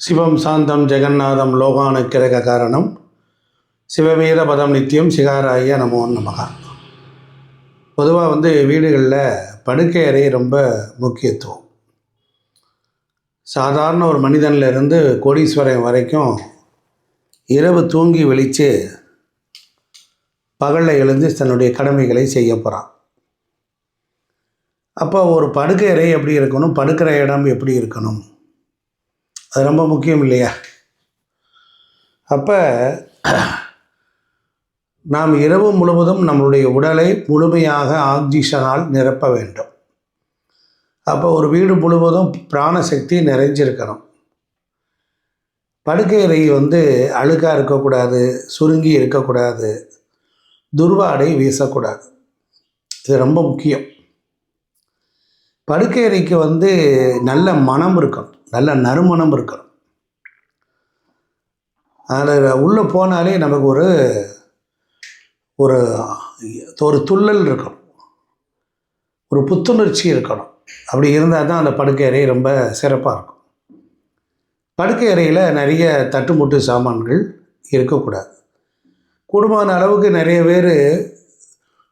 சிவம் சாந்தம் ஜெகநாதம் லோகானுக்கிரக காரணம். சிவவீர பதம் நித்தியம் சிகாராய நமோ நமகா. பொதுவாக வந்து வீடுகளில் படுக்கை அறை ரொம்ப முக்கியத்துவம். சாதாரண ஒரு மனிதன்லேருந்து கோடீஸ்வரன் வரைக்கும் இரவு தூங்கி வெளிச்சு பகலில் எழுந்து தன்னுடைய கடமைகளை செய்ய போகிறான் அப்போ ஒரு படுக்கை அறை எப்படி இருக்கணும்? படுக்கிற இடம் எப்படி இருக்கணும்? அது ரொம்ப முக்கியம் இல்லையா? அப்போ நாம் இரவு முழுவதும் நம்மளுடைய உடலை முழுமையாக ஆக்சிஜனால் நிரப்ப வேண்டும். அப்போ ஒரு வீடு முழுவதும் பிராணசக்தி நிறைஞ்சிருக்கணும். படுக்கை அறை வந்து அழுக்காக இருக்கக்கூடாது சுருங்கி இருக்கக்கூடாது துர்வாடை வீசக்கூடாது. இது ரொம்ப முக்கியம். படுக்கை அறைக்கு வந்து நல்ல மனம் இருக்கணும். நல்ல நறுமணம் இருக்கணும். அதில் உள்ளே போனாலே நமக்கு ஒரு ஒரு ஒரு துள்ளல் இருக்கணும். ஒரு புத்துணர்ச்சி இருக்கணும். அப்படி இருந்தால் தான் அந்த படுக்கை அறை ரொம்ப சிறப்பாக இருக்கும். படுக்கை அறையில் நிறைய தட்டுமுட்டு சாமான்கள் இருக்கக்கூடாது. கூடுமான அளவுக்கு நிறைய பேர்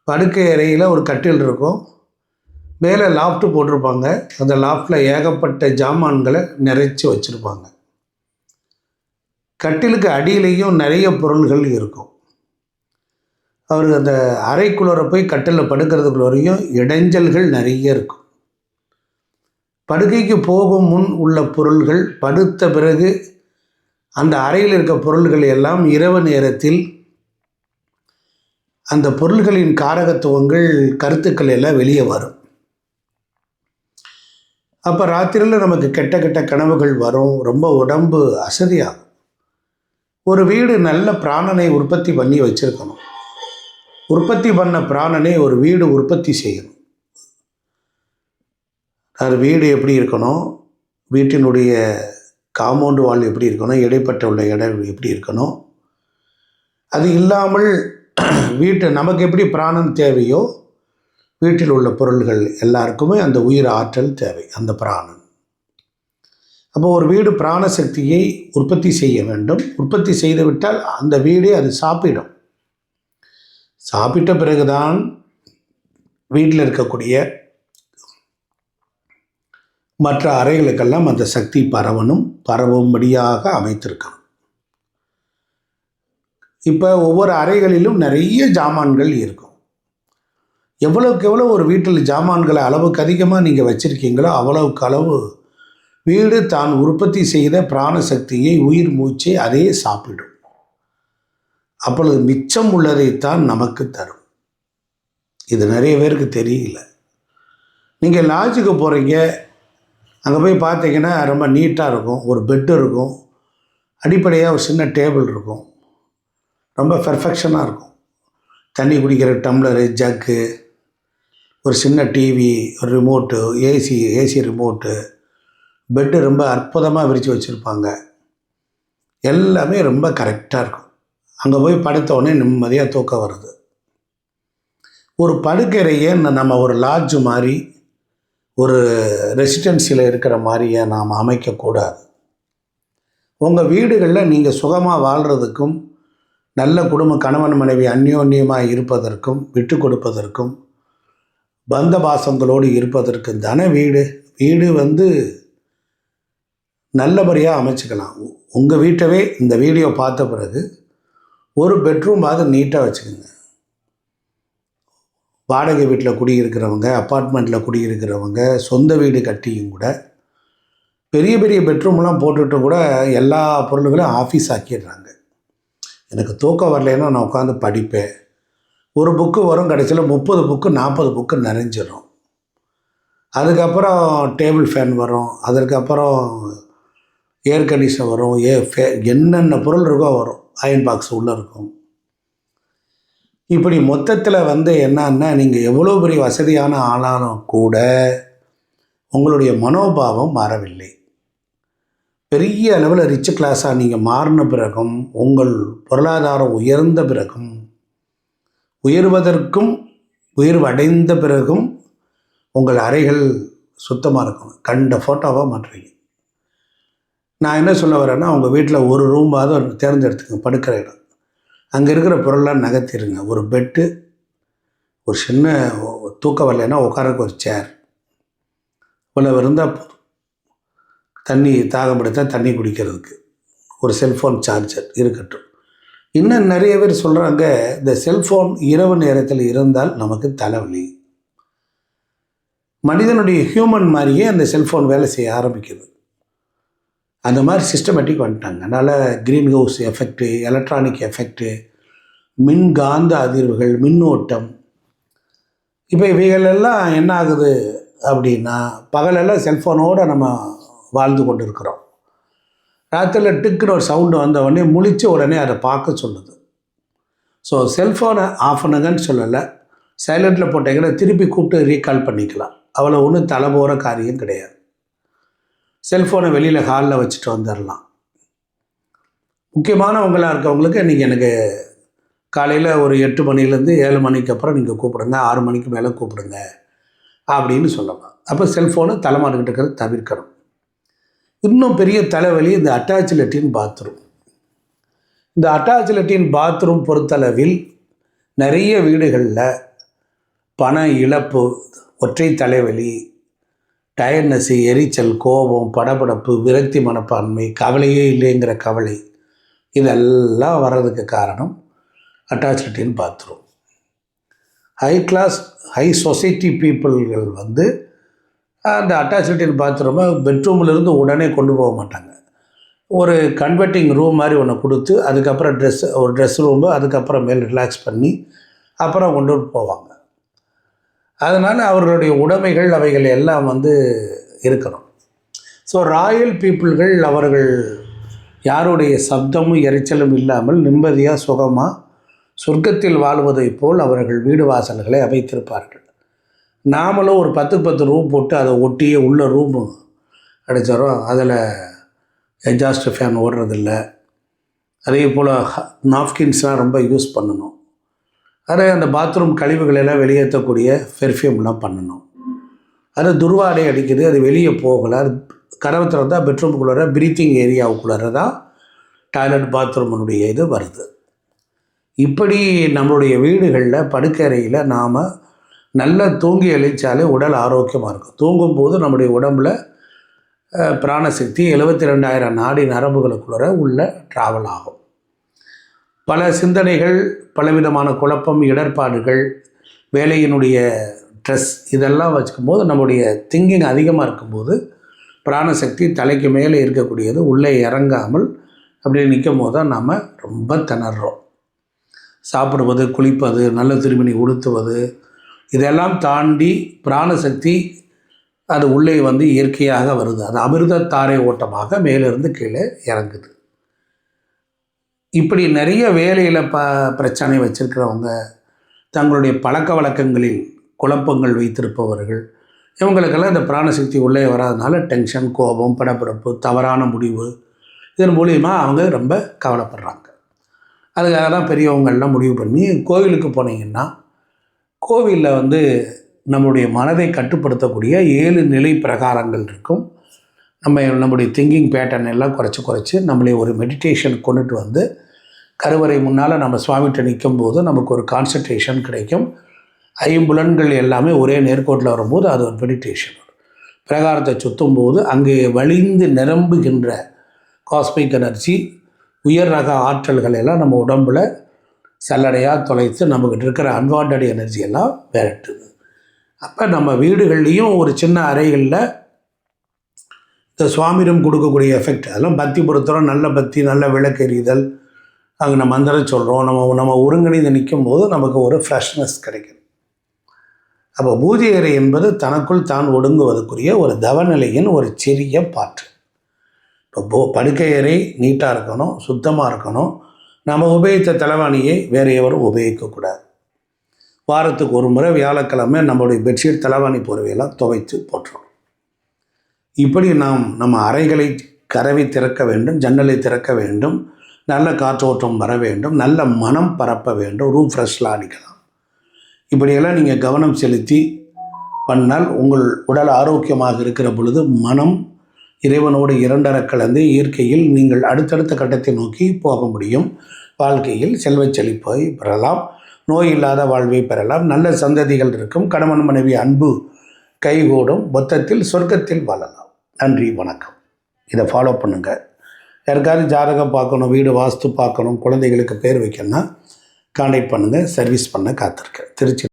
படுக்கை அறையில் ஒரு கட்டில் இருக்கும். மேலே லாஃப்ட்டு போட்டிருப்பாங்க. அந்த லாஃப்டில் ஏகப்பட்ட ஜாமான்களை நிறைச்சி வச்சுருப்பாங்க. கட்டிலுக்கு அடியிலையும் நிறைய பொருள்கள் இருக்கும். அவர் அந்த அறைக்குள்ளே போய் கட்டிலில் படுக்கிறதுக்குள்ளரையும் இடைஞ்சல்கள் நிறைய இருக்கும். படுக்கைக்கு போகும் முன் உள்ள பொருள்கள் படுத்த பிறகு அந்த அறையில் இருக்க பொருள்கள் எல்லாம் இரவு நேரத்தில் அந்த பொருள்களின் காரகத்துவங்கள் கருத்துக்கள் எல்லாம் வெளியே வரும். அப்போ ராத்திரியில் நமக்கு கெட்ட கெட்ட கனவுகள் வரும். ரொம்ப உடம்பு அசதியாகும். ஒரு வீடு நல்ல பிராணனை உற்பத்தி பண்ணி வச்சுருக்கணும். உற்பத்தி பண்ண பிராணனை ஒரு வீடு உற்பத்தி செய்யணும். அது வீடு எப்படி இருக்கணும்? வீட்டினுடைய காம்பவுண்டு வால் எப்படி இருக்கணும்? இடைப்பட்ட உள்ள இடம் எப்படி இருக்கணும்? அது இல்லாமல் வீட்டு நமக்கு எப்படி பிராணம் தேவையோ வீட்டில் உள்ள பொருள்கள் எல்லாருக்குமே அந்த உயிர் ஆற்றல் தேவை அந்த பிராணன். அப்போ ஒரு வீடு பிராணசக்தியை உற்பத்தி செய்ய வேண்டும். உற்பத்தி செய்துவிட்டால் அந்த வீடே அது சாப்பிடும். சாப்பிட்ட பிறகுதான் வீட்டில் இருக்கக்கூடிய மற்ற அறைகளுக்கெல்லாம் அந்த சக்தி பரவணும் பரவும்படியாக அமைத்திருக்கணும். இப்போ ஒவ்வொரு அறைகளிலும் நிறைய ஜாமான்கள் இருக்கும். எவ்வளவுக்கு எவ்வளோ ஒரு வீட்டில் ஜாமான்களை அளவுக்கு அதிகமாக நீங்கள் வச்சுருக்கீங்களோ அவ்வளவுக்கு அளவு வீடு தான் உற்பத்தி செய்த பிராணசக்தியை உயிர் மூச்சை அதே சாப்பிடும். அப்பொழுது மிச்சம் உள்ளதைத்தான் நமக்கு தரும். இது நிறைய பேருக்கு தெரியல. நீங்கள் லாட்ஜுக்கு போகிறீங்க அங்கே போய் பார்த்தீங்கன்னா ரொம்ப நீட்டாக இருக்கும் ஒரு பெட்டு இருக்கும் அடிப்படையாக ஒரு சின்ன டேபிள் இருக்கும் ரொம்ப பெர்ஃபெக்ஷனாக இருக்கும். தண்ணி குடிக்கிற டம்ளரு ஜக்கு ஒரு சின்ன டிவி ஒரு remote AC AC remote bed ரொம்ப அற்புதமாக விரித்து வச்சுருப்பாங்க. எல்லாமே ரொம்ப கரெக்டாக இருக்கும். அங்கே போய் படுத்தோடனே நிம்மதியாக தூக்கம் வருது. ஒரு படுக்கறையை நம்ம ஒரு லாட்ஜ் மாதிரி ஒரு ரெசிடென்சியில் இருக்கிற மாதிரியே நாம் அமைக்கக்கூடாது. உங்கள் வீடுகளில் நீங்கள் சுகமாக வாழ்கிறதுக்கும் நல்ல குடும்ப கணவன் மனைவி அந்யோன்யமாக இருப்பதற்கும் விட்டு கொடுப்பதற்கும் பந்த பாசங்களோடு இருப்பதற்கு தானே வீடு. வீடு வந்து நல்லபடியாக அமைச்சுக்கலாம். உங்கள் வீட்டவே இந்த வீடியோ பார்த்த பிறகு ஒரு பெட்ரூம் பார்த்து நீட்டாக வச்சுக்கோங்க. வாடகை வீட்டில் குடியிருக்கிறவங்க அப்பார்ட்மெண்ட்டில் குடியிருக்கிறவங்க சொந்த வீடு கட்டியும் கூட பெரிய பெரிய பெட்ரூம்லாம் போட்டுட்டு கூட எல்லா பொருள்களும் ஆஃபீஸ் ஆக்கிடுறாங்க. எனக்கு தூக்கம் வரலைன்னா நான் உட்காந்து படிப்பேன். ஒரு புக்கு வரும் கடைசியில் முப்பது புக்கு நாற்பது புக்கு நிறைஞ்சிடும் அதுக்கப்புறம் டேபிள் ஃபேன் வரும். அதற்கப்புறம் ஏர் கண்டிஷன் வரும். ஏ ஃபே என்னென்ன பொருள் இருக்கோ வரும். அயன் பாக்ஸ் உள்ளே இருக்கும். இப்படி மொத்தத்தில் வந்து என்னன்னா நீங்கள் எவ்வளோ பெரிய வசதியான ஆளாலும் கூட உங்களுடைய மனோபாவம் மாறவில்லை. பெரிய அளவில் ரிச் கிளாஸாக நீங்கள் மாறின பிறகும் உங்கள் பொருளாதாரம் உயர்ந்த பிறகும் உயர்வதற்கும் உயர்வடைந்த பிறகும் உங்கள் அறைகள் சுத்தமாக இருக்கும் கண்ட ஃபோட்டோவாக மாற்றுறீங்க நான் என்ன சொல்ல வரேன்னா உங்கள் வீட்டில் ஒரு ரூமாவது தேர்ந்தெடுத்துங்க படுக்கிற இடம் அங்கே இருக்கிற பொருள்லாம் நகர்த்திடுங்க. ஒரு பெட்டு ஒரு சின்ன தூக்கம் வரலைன்னா உட்காரக்கு ஒரு சேர் இவ்வளவு இருந்தால் போதும். தண்ணி தாகம் எடுத்தா தண்ணி குடிக்கிறதுக்கு. ஒரு செல்ஃபோன் சார்ஜர் இருக்கட்டும். இன்னும் நிறைய பேர் சொல்கிறாங்க இந்த செல்ஃபோன் இரவு நேரத்தில் இருந்தால் நமக்கு தலைவலி. மனிதனுடைய ஹியூமன் மாதிரியே அந்த செல்ஃபோன் வேலை செய்ய ஆரம்பிக்குது. அந்த மாதிரி சிஸ்டமேட்டிக் வந்துட்டாங்க. அதனால் greenhouse effect electronic effect மின்காந்த அதிர்வுகள் மின்னோட்டம். இப்போ இவைகளெல்லாம் என்ன ஆகுது அப்படின்னா பகலெல்லாம் செல்ஃபோனோடு நம்ம வாழ்ந்து கொண்டு இருக்கிறோம் ராத்திரியில் டிக்குன்னு ஒரு சவுண்டு வந்த உடனே முழிச்ச உடனே அதை பார்க்க சொல்லுது. ஸோ செல்ஃபோனை ஆஃப் பண்ணுங்கன்னு சொல்லலை. சைலண்டில் போட்டீங்கன்னா திருப்பி கூப்பிட்டு ரீகால் பண்ணிக்கலாம். அவ்வளோ ஒன்றும் தலை போகிற காரியம் கிடையாது. செல்ஃபோனை வெளியில் ஹாலில் வச்சுட்டு வந்துடலாம் முக்கியமானவங்களாக இருக்கவங்களுக்கு இன்றைக்கி எனக்கு காலையில் ஒரு எட்டு மணிலேருந்து ஏழு மணிக்கு அப்புறம் நீங்கள் கூப்பிடுங்க ஆறு மணிக்கு மேலே கூப்பிடுங்க அப்படின்னு சொல்லலாம். அப்போ செல்ஃபோனு தலைமாட்டுக்கிட்டு இருக்கிறது தவிர்க்கணும். இன்னும் பெரிய தலைவலி இந்த அட்டாச் லெட்டின் பாத்ரூம் இந்த அட்டாச் லெட்டின் பாத்ரூம் பொறுத்தளவில் நிறைய வீடுகளில் பண இழப்பு ஒற்றை தலைவலி டயர்னஸ் எரிச்சல் கோபம் படபடப்பு விரக்தி மனப்பான்மை கவலையே இல்லைங்கிற கவலை இதெல்லாம் வர்றதுக்கு காரணம் அட்டாச் லெட்டின் bathroom high class high society பீப்புள்கள் வந்து அந்த அட்டாச்மெண்ட் பாத்ரூமை பெட்ரூம்லேருந்து உடனே கொண்டு போக மாட்டாங்க. ஒரு கன்வெர்ட்டிங் ரூம் மாதிரி ஒன்று கொடுத்து அதுக்கப்புறம் ட்ரெஸ் ஒரு ட்ரெஸ் ரூம்பு அதுக்கப்புறம் மேல் ரிலாக்ஸ் பண்ணி அப்புறம் கொண்டு போவாங்க. அதனால் அவர்களுடைய உடைமைகள் அவைகள் எல்லாம் வந்து இருக்கணும். ஸோ ராயல் பீப்புள்கள் அவர்கள் யாருடைய சப்தமும் எரிச்சலும் இல்லாமல் நிம்மதியாக சுகமாக சொர்க்கத்தில் வாழ்வதைப் போல் அவர்கள் வீடு வாசல்களை அமைத்திருப்பார்கள். நாமளும் ஒரு பத்து பத்து ரூம் போட்டு அதை ஒட்டியே உள்ள ரூம் அடிச்சிடறோம். அதில் எக்ஸாஸ்ட் ஃபேன் ஓடுறதில்ல. அதே போல் நாப்கின்ஸ்லாம் ரொம்ப யூஸ் பண்ணணும். அதே அந்த பாத்ரூம் கழிவுகளெல்லாம் வெளியேற்றக்கூடிய பெர்ஃப்யூம்லாம் பண்ணணும். அது துர்வாடை அடிக்குது அது வெளியே போகலை. அது கதவை திறந்தால் பெட்ரூமுக்குள்ளார பிரீத்திங் ஏரியாவுக்குள்ளார தான் டாய்லெட் பாத்ரூமினுடைய இது வருது. இப்படி நம்மளுடைய வீடுகளில் படுக்கறையில் நாம் நல்லா தூங்கி எழுச்சாலே உடல் ஆரோக்கியமாக இருக்கும். தூங்கும்போது நம்முடைய உடம்பில் பிராணசக்தி எழுபத்தி ரெண்டாயிரம் நாடி நரம்புகளுக்குள்ள உள்ள ட்ராவல் ஆகும். பல சிந்தனைகள் பலவிதமான குழப்பம் இடர்பாடுகள் வேலையினுடைய ஸ்ட்ரெஸ் இதெல்லாம் வச்சுக்கும்போது நம்முடைய திங்கிங் அதிகமாக இருக்கும்போது பிராணசக்தி தலைக்கு மேலே இருக்கக்கூடியது உள்ளே இறங்காமல் அப்படி நிற்கும் போது தான் நாம் ரொம்ப திணறோம். சாப்பிடுவது குளிப்பது நல்ல திருமணி உடுத்துவது இதெல்லாம் தாண்டி பிராணசக்தி அது உள்ளே வந்து இயற்கையாக வருது. அது அமிர்தத்தாரை ஓட்டமாக மேலிருந்து கீழே இறங்குது. இப்படி நிறைய வேலையில் ப பிரச்சனை வச்சுருக்கிறவங்க தங்களுடைய பழக்க வழக்கங்களில் குழப்பங்கள் வைத்திருப்பவர்கள் இவங்களுக்கெல்லாம் இந்த பிராணசக்தி உள்ளே வராதனால டென்ஷன் கோபம் படப்பிறப்பு தவறான முடிவு இதன் மூலியமா அவங்க ரொம்ப கவலைப்படுறாங்க. அதுக்காக தான் பெரியவங்கள்லாம் முடிவு பண்ணி கோவிலுக்கு போனீங்கன்னா கோவிலில் வந்து நம்முடைய மனதை கட்டுப்படுத்தக்கூடிய ஏழு நிலை பிரகாரங்கள் இருக்கும். நம்ம நம்முடைய திங்கிங் பேட்டர்ன் எல்லாம் குறைச்சி குறைச்சி நம்மளே ஒரு மெடிடேஷன் கொண்டுட்டு வந்து கருவறை முன்னால் நம்ம சுவாமிகிட்ட நிற்கும் போது நமக்கு ஒரு கான்சன்ட்ரேஷன் கிடைக்கும். ஐம்புலன்கள் எல்லாமே ஒரே நேர்கோட்டில் வரும்போது அது ஒரு மெடிடேஷன் பிரகாரத்தை சுற்றும் போது அங்கே வழிந்து நிரம்புகின்ற காஸ்மிக் எனர்ஜி உயர் ரக ஆற்றல்கள் எல்லாம் நம்ம உடம்புல சல்லடையாக தொலைத்து நம்மக்கிட்ட இருக்கிற அன்வான்ட் எனர்ஜி எல்லாம் விரட்டுது. அப்போ நம்ம வீடுகள்லேயும் ஒரு சின்ன அறைகளில் இந்த சுவாமிரம் கொடுக்கக்கூடிய எஃபெக்ட் அதெல்லாம் பக்தி பொறுத்தவரை நல்ல பக்தி நல்ல விளக்கு எறிதல் அங்கே நம்ம மந்திரம் சொல்கிறோம் நம்ம நம்ம ஒருங்கிணைந்து நிற்கும் போது நமக்கு ஒரு ஃப்ரெஷ்னஸ் கிடைக்கும் அப்போ பூஜை அறை என்பது தனக்குள் தான் ஒடுங்குவதற்குரிய ஒரு தவநிலையின் ஒரு சிறிய பாற்று. இப்போ போ படுக்கை அறை நீட்டாக இருக்கணும் சுத்தமாக இருக்கணும் நம்ம உபயோகித்த தலைவாணியை வேறு எவரும் உபயோகிக்கக்கூடாது. வாரத்துக்கு ஒரு முறை வியாழக்கிழமை நம்மளுடைய பெட்ஷீட் தலைவாணி போர்வையெல்லாம் துவைத்து போட்டுரும். இப்படி நாம் நம்ம அறைகளை கரவி திறக்க வேண்டும் ஜன்னலை திறக்க வேண்டும் நல்ல காற்றோட்டம் வர வேண்டும் நல்ல மனம் பரப்ப வேண்டும் ரூம் ஃப்ரெஷ்லாம் அடிக்கலாம் இப்படியெல்லாம் நீங்கள் கவனம் செலுத்தி பண்ணால் உங்கள் உடல் ஆரோக்கியமாக இருக்கிற பொழுது மனம் இறைவனோடு இரண்டர கலந்து இயற்கையில் நீங்கள் அடுத்தடுத்த கட்டத்தை நோக்கி போக முடியும். வாழ்க்கையில் செல்வச் செழிப்பை பெறலாம் நோய் இல்லாத வாழ்வை பெறலாம். நல்ல சந்ததிகள் இருக்கும். கணவன் மனைவி அன்பு கைகூடும். மொத்தத்தில் சொர்க்கத்தில் வாழலாம். நன்றி வணக்கம். இதை ஃபாலோ பண்ணுங்கள் யாருக்காவது ஜாதகம் பார்க்கணும் வீடு வாஸ்து பார்க்கணும் குழந்தைகளுக்கு பேர் வைக்கணும்னா கான்டாக்ட் பண்ணுங்கள் சர்வீஸ் பண்ண காத்திருக்கேன் திருச்சி